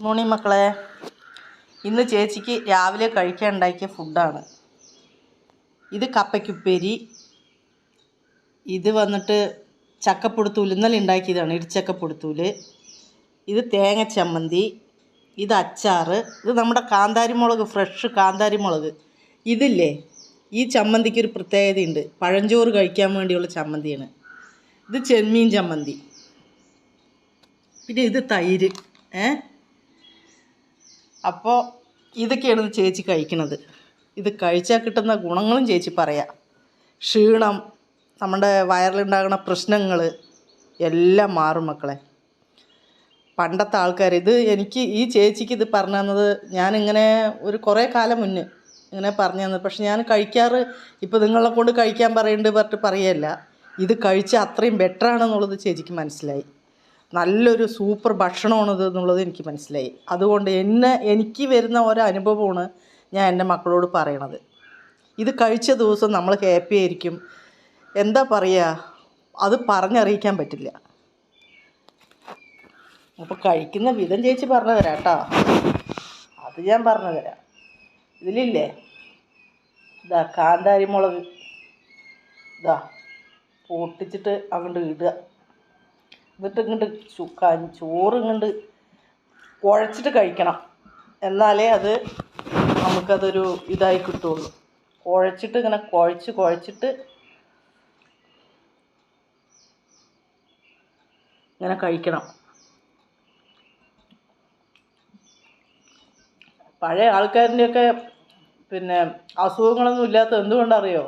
Morning മക്കളെ. ഇന്ന് ചേച്ചിക്ക് രാവിലെ കഴിക്കാൻ ഉണ്ടാക്കിയ ഫുഡാണ്. ഇത് കപ്പയ്ക്കുപ്പേരി ഇത് വന്നിട്ട് ചക്കപ്പൊടുത്തൂൽ ഇന്നലെ ഉണ്ടാക്കിയതാണ് ഇടിച്ചക്കപ്പൊടുത്തൂൽ. ഇത് തേങ്ങ ചമ്മന്തി. ഇത് അച്ചാറ്. ഇത് നമ്മുടെ കാന്താരി മുളക് ഫ്രഷ് കാന്താരി മുളക് ഇതില്ലേ? ഈ ചമ്മന്തിക്ക് ഒരു പ്രത്യേകതയുണ്ട്. പഴഞ്ചോറ് കഴിക്കാൻ വേണ്ടിയുള്ള ചമ്മന്തിയാണ്. ഇത് ചെമ്മീൻ ചമ്മന്തി. പിന്നെ ഇത് തൈര്. ഏ? അപ്പോൾ ഇതൊക്കെയാണ് ചേച്ചി കഴിക്കുന്നത്. ഇത് കഴിച്ചാൽ കിട്ടുന്ന ഗുണങ്ങളും ചേച്ചി പറയാം. ക്ഷീണം നമ്മുടെ വയറിലുണ്ടാകുന്ന പ്രശ്നങ്ങൾ എല്ലാം മാറും മക്കളെ. പണ്ടത്തെ ആൾക്കാർ ഇത് എനിക്ക് ഈ ചേച്ചിക്ക് ഇത് പറഞ്ഞു തന്നത് ഞാനിങ്ങനെ ഒരു കുറേ കാലം മുന്നേ ഇങ്ങനെ പറഞ്ഞു തന്നത്. പക്ഷെ ഞാൻ കഴിക്കാറ് ഇപ്പോൾ നിങ്ങളെ കൊണ്ട് കഴിക്കാൻ പറയുന്നുണ്ട് പറഞ്ഞിട്ട് പറയല്ല. ഇത് കഴിച്ചാൽ അത്രയും ബെറ്ററാണെന്നുള്ളത് ചേച്ചിക്ക് മനസ്സിലായി. നല്ലൊരു സൂപ്പർ ഭക്ഷണമാണിത് എന്നുള്ളത് എനിക്ക് മനസ്സിലായി. അതുകൊണ്ട് എന്നെ എനിക്ക് വരുന്ന ഓരോ അനുഭവമാണ് ഞാൻ എന്റെ മക്കളോട് പറയണത്. ഇത് കഴിച്ച ദിവസം നമ്മൾ ഹാപ്പി ആയിരിക്കും. എന്താ പറയുക അത് പറഞ്ഞറിയിക്കാൻ പറ്റില്ല. അപ്പോൾ കഴിക്കുന്ന വിധം ചേച്ചി പറഞ്ഞു തരാം കേട്ടോ. അത് ഞാൻ പറഞ്ഞു തരാം. ഇതിലില്ലേ? ഇതാ കാന്താരി മുളക് ഇതാ പൊട്ടിച്ചിട്ട് അങ്ങോട്ട് ഇടുക. എന്നിട്ട് ഇങ്ങോട്ട് ചുക്കാൻ ചോറ് ഇങ്ങോട്ട് കുഴച്ചിട്ട് കഴിക്കണം. എന്നാലേ അത് നമുക്കതൊരു ഇതായി കിട്ടുള്ളൂ. കുഴച്ചിട്ട് ഇങ്ങനെ കുഴച്ച് കുഴച്ചിട്ട് ഇങ്ങനെ കഴിക്കണം. പഴയ ആൾക്കാരിന്റെയൊക്കെ പിന്നെ അസുഖങ്ങളൊന്നും ഇല്ലാത്ത എന്തുകൊണ്ടറിയോ?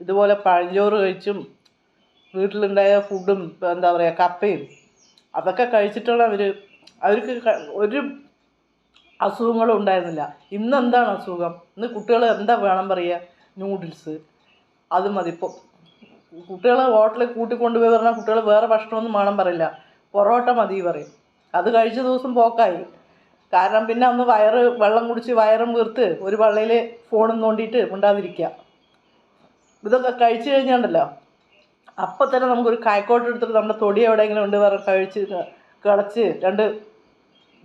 ഇതുപോലെ പഴഞ്ചോറ് കഴിച്ചും വീട്ടിലുണ്ടായ ഫുഡും എന്താ പറയുക കപ്പയും അതൊക്കെ കഴിച്ചിട്ടുള്ള അവർ അവർക്ക് ഒരു അസുഖങ്ങളും ഉണ്ടായിരുന്നില്ല. ഇന്ന് എന്താണ് അസുഖം? ഇന്ന് കുട്ടികൾ എന്താ വേണം പറയുക നൂഡിൽസ് അത് മതി. ഇപ്പോൾ കുട്ടികൾ ഹോട്ടലിൽ കൂട്ടിക്കൊണ്ടുപോയി പറഞ്ഞാൽ കുട്ടികൾ വേറെ ഭക്ഷണമൊന്നും വേണം പറയില്ല. പൊറോട്ട മതി പറയും. അത് കഴിച്ച ദിവസം പോക്കായി. കാരണം പിന്നെ അന്ന് വയറ് വെള്ളം കുടിച്ച് വയറും വീർത്ത് ഒരു വള്ളയിൽ ഫോണും നോണ്ടിയിട്ട് മിണ്ടാതിരിക്കുക ഇതൊക്കെ കഴിച്ചു കഴിഞ്ഞാണ്ടല്ലോ. അപ്പം തന്നെ നമുക്കൊരു കായ്ക്കോട്ട് എടുത്തിട്ട് നമ്മുടെ തൊടി എവിടെയെങ്കിലും ഉണ്ട് പറഞ്ഞ് കഴിച്ച് കിളച്ച് രണ്ട്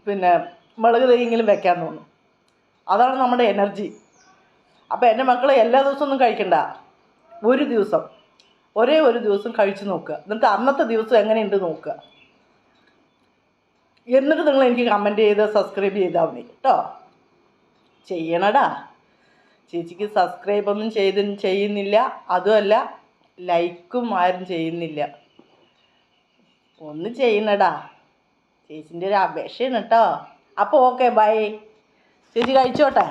പിന്നെ മുളക് തൈയെങ്കിലും വെക്കാൻ തോന്നും. അതാണ് നമ്മുടെ എനർജി. അപ്പോൾ എന്റെ മക്കളെ എല്ലാ ദിവസവും ഒന്നും കഴിക്കണ്ട. ഒരു ദിവസം. ഒരേ ഒരു ദിവസം കഴിച്ചു നോക്കുക. എന്നിട്ട് അന്നത്തെ ദിവസം എങ്ങനെയുണ്ട് നോക്കുക. എന്നിട്ട് നിങ്ങൾ എനിക്ക് കമന്റ് ചെയ്ത് സബ്സ്ക്രൈബ് ചെയ്താൽ മതി. കേട്ടോ ചെയ്യണടാ. ചേച്ചിക്ക് സബ്സ്ക്രൈബ് ഒന്നും ചെയ്ത് ചെയ്യുന്നില്ല. അതുമല്ല ലൈക്കും ആരും ചെയ്യുന്നില്ല. ഒന്ന് ചെയ്യണടാ ചേച്ചിന്റെ ഒരു അപേക്ഷയാണ് കേട്ടോ. അപ്പോൾ ഓക്കെ ബൈ. ചേച്ചി കഴിച്ചോട്ടെ?